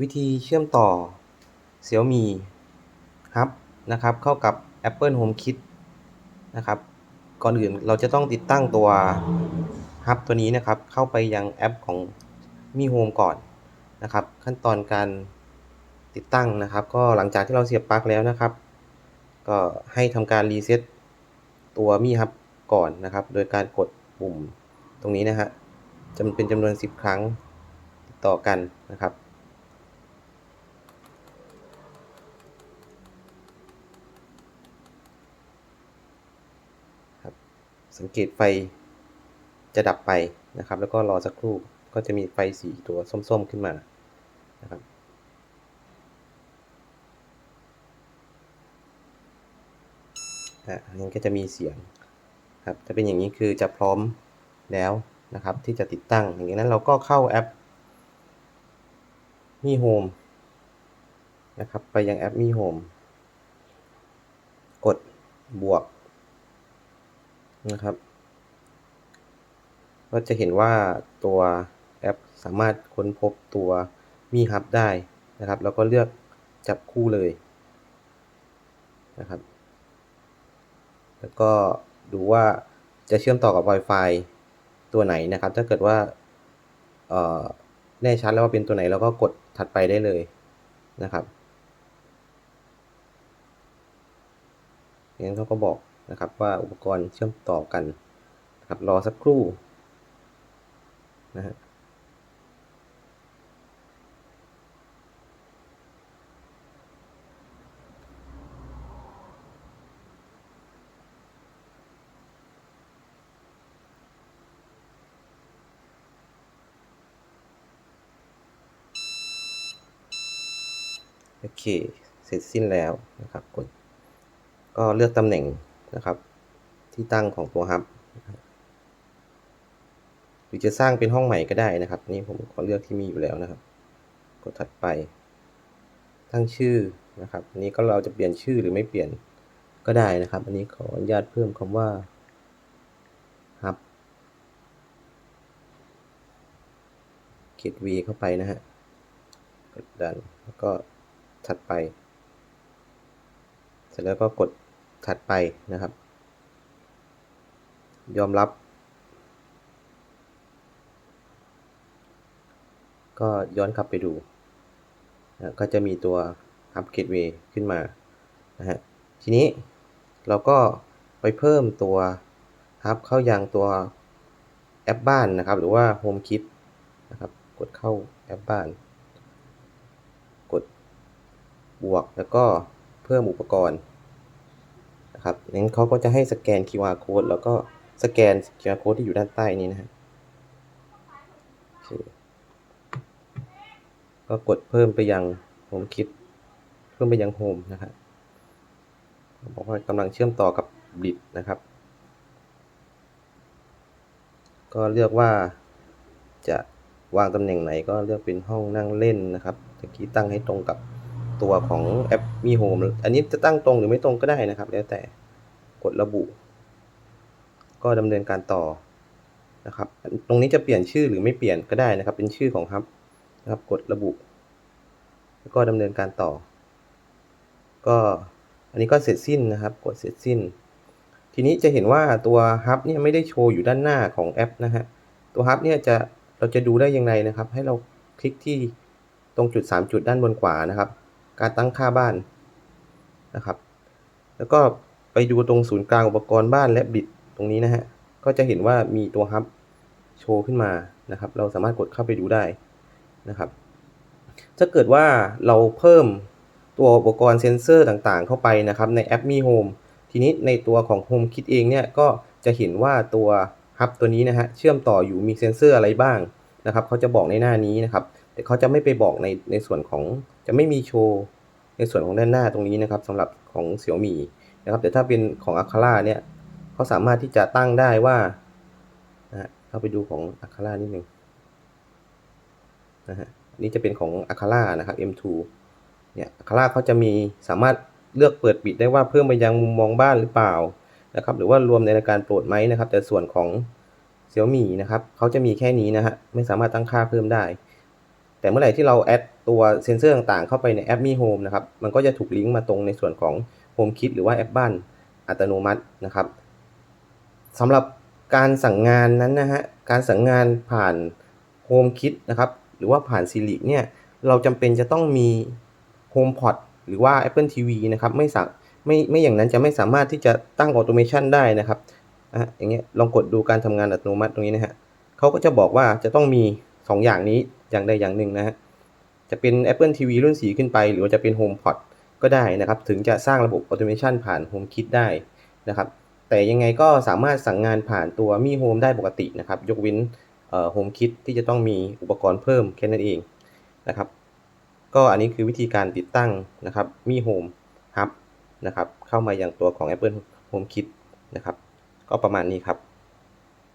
วิธีเชื่อมต่อ Xiaomi Hub นะครับ เข้ากับ Apple HomeKit นะครับ ก่อนอื่นเราจะต้องติดตั้งตัว Hub ตัวนี้นะครับ เข้าไปยังแอปของ Mi Home ก่อนนะครับ ขั้นตอนการติดตั้งนะครับ ก็หลังจากที่เราเสียบปลั๊กแล้วนะครับ ก็ให้ทำการรีเซ็ตตัว Mi Hub ก่อนนะครับ โดยการกดปุ่มตรงนี้นะฮะจำเป็นจำนวน 10 ครั้งติดต่อกันนะครับ สังเกตไฟจะดับไปนะครับ แล้วก็รอสักครู่ก็จะมีไฟสีตัวส้มๆขึ้นมานะครับอะอันนี้ก็จะมีเสียงครับถ้าเป็นอย่างนี้คือจะพร้อมแล้วนะครับ ที่จะติดตั้ง อย่างนั้นเราก็เข้าแอป Mi Home นะครับ ไปยังแอป Mi Home กดบวก นะครับ ก็จะเห็นว่าตัวแอปสามารถค้นพบตัว Mi Hub ได้นะครับ แล้วก็เลือกจับคู่เลยนะครับ แล้วก็ดูว่าจะเชื่อมต่อกับ Wi-Fi ตัวไหนนะครับ ถ้าเกิดว่าแน่ชัดแล้วว่าเป็นตัวไหนเราก็กดถัดไปได้เลยนะครับงั้นเขาก็บอก นะครับว่าอุปกรณ์เชื่อมต่อกันนะครับรอสักครู่นะฮะโอเค เสร็จสิ้นแล้วนะครับกดก็เลือกตำแหน่ง นะครับ ที่ตั้งของตัวฮับหรือจะสร้างเป็นห้องใหม่ก็ได้นะครับ นี่ผมขอเลือกที่มีอยู่แล้วนะครับ กดถัดไป ตั้งชื่อนะครับอันนี้ก็เราจะเปลี่ยนชื่อหรือไม่เปลี่ยนก็ได้นะครับ อันนี้ขออนุญาตเพิ่มคำว่าฮับเขียน V เข้าไปนะฮะ กดดันแล้วก็ถัดไป เสร็จแล้วก็กด ถัดไปนะครับ ยอมรับ ก็ย้อนกลับไปดูนะก็จะมีตัว Hub Gateway ขึ้นมานะฮะทีนี้เราก็ไปเพิ่มตัว Hub เข้ายังตัวแอปบ้านนะครับ หรือว่า HomeKit นะครับ กดเข้าแอปบ้าน กดบวกแล้วก็เพิ่มอุปกรณ์ นะครับนั้นเขาก็จะให้สแกน QR code แล้วก็สแกน QR code ที่อยู่ด้านใต้นี้นะฮะก็กดเพิ่มไปยัง HomeKit เพิ่มไปยัง Home นะครับบอกว่ากำลังเชื่อมต่อกับ Blit นะครับ ก็เลือกว่าจะวางตำแหน่งไหนก็เลือกเป็นห้องนั่งเล่นนะครับตะกี้ตั้งให้ตรงกับ ตัวของแอปมีโฮมอันนี้จะตั้งตรงหรือไม่ตรงก็ได้นะครับ แล้วแต่กดระบุ ก็ดำเนินการต่อนะครับ ตรงนี้จะเปลี่ยนชื่อหรือไม่เปลี่ยนก็ได้นะครับ เป็นชื่อของฮับนะครับ กดระบุ แล้วก็ดำเนินการต่อ ก็อันนี้ก็เสร็จสิ้นนะครับ กดเสร็จสิ้น ทีนี้จะเห็นว่าตัวฮับเนี่ยไม่ได้โชว์อยู่ด้านหน้าของแอปนะฮะตัวฮับเนี่ยจะเราจะดูได้ยังไงนะครับ ให้เราคลิกที่ตรงจุด 3 จุดด้านบนขวานะครับ การตั้งค่าบ้านนะครับ แล้วก็ไปดูตรงศูนย์กลางอุปกรณ์บ้านและบิดตรงนี้นะฮะ ก็จะเห็นว่ามีตัวฮับโชว์ขึ้นมานะครับ เราสามารถกดเข้าไปดูได้นะครับ ถ้าเกิดว่าเราเพิ่มตัวอุปกรณ์เซ็นเซอร์ต่างๆ เข้าไปนะครับในแอป Mi Home ทีนี้ในตัวของ Home Kit เองเนี่ยก็จะเห็นว่าตัวฮับตัวนี้นะฮะเชื่อมต่ออยู่มีเซ็นเซอร์อะไรบ้างนะครับเขาจะบอกในหน้านี้นะครับ แต่เขาจะไม่ไปบอกในในส่วนของ จะไม่มีโชว์ในส่วนของด้านหน้าตรงนี้นะครับสำหรับของ Xiaomi นะครับแต่ถ้าเป็นของ a c a r a เนี่ยเขาสามารถที่จะตั้งได้ว่านะฮะเข้าไปดูของ a c a r a นิดนึงนะฮะนนี้จะเป็นของ a c a r a นะครับ M2 เนี่ย a c a r a เขาจะมีสามารถเลือกเปิดปิดได้ว่าเพิ่มไปยังมุมมองบ้านหรือเปล่านะครับ หรือว่ารวมในราการโปรดไหมนะครับ แต่ส่วนของ Xiaomi นะครับเขาจะมีแค่นี้นะฮะไม่สามารถตั้งค่าเพิ่มได้ แต่เมื่อไหร่ที่เราแอดตัวเซ็นเซอร์ต่างๆเข้าไปในแอป Mi Home นะครับ มันก็จะถูกลิงก์มาตรงในส่วนของ HomeKit หรือว่าแอปบ้านอัตโนมัตินะครับสำหรับการสั่งงานนั้นนะฮะ การสั่งงานผ่าน HomeKit นะครับ หรือว่าผ่าน Siri เนี่ย เราจำเป็นจะต้องมี HomePod หรือว่า Apple TV นะครับ ไม่สาไม่ไม่อย่างนั้นจะไม่สามารถที่จะตั้ง Automation ได้นะครับนะฮะอย่างเงี้ยลองกดดูการทำงานอัตโนมัติตรงนี้นะฮะเขาก็จะบอกว่าจะต้องมี 2ออย่างนี้อย่างใดอย่างหนึ่งนะฮะจะเป็น Apple TV รุ่น 4 ขึ้นไป หรือว่าจะเป็น HomePod ก็ได้นะครับ ถึงจะสร้างระบบ Automation ผ่าน HomeKit ได้นะครับ แต่ยังไงก็สามารถสั่งงานผ่านตัว Mi Home ได้ปกตินะครับ ยกเว้นเอ่อ HomeKit ที่จะต้องมีอุปกรณ์เพิ่มแค่นั้นเองนะครับ ก็อันนี้คือวิธีการติดตั้งนะครับ Mi Home Hub นะครับ เข้ามาอย่างตัวของ Apple HomeKit นะครับ ก็ประมาณนี้ครับ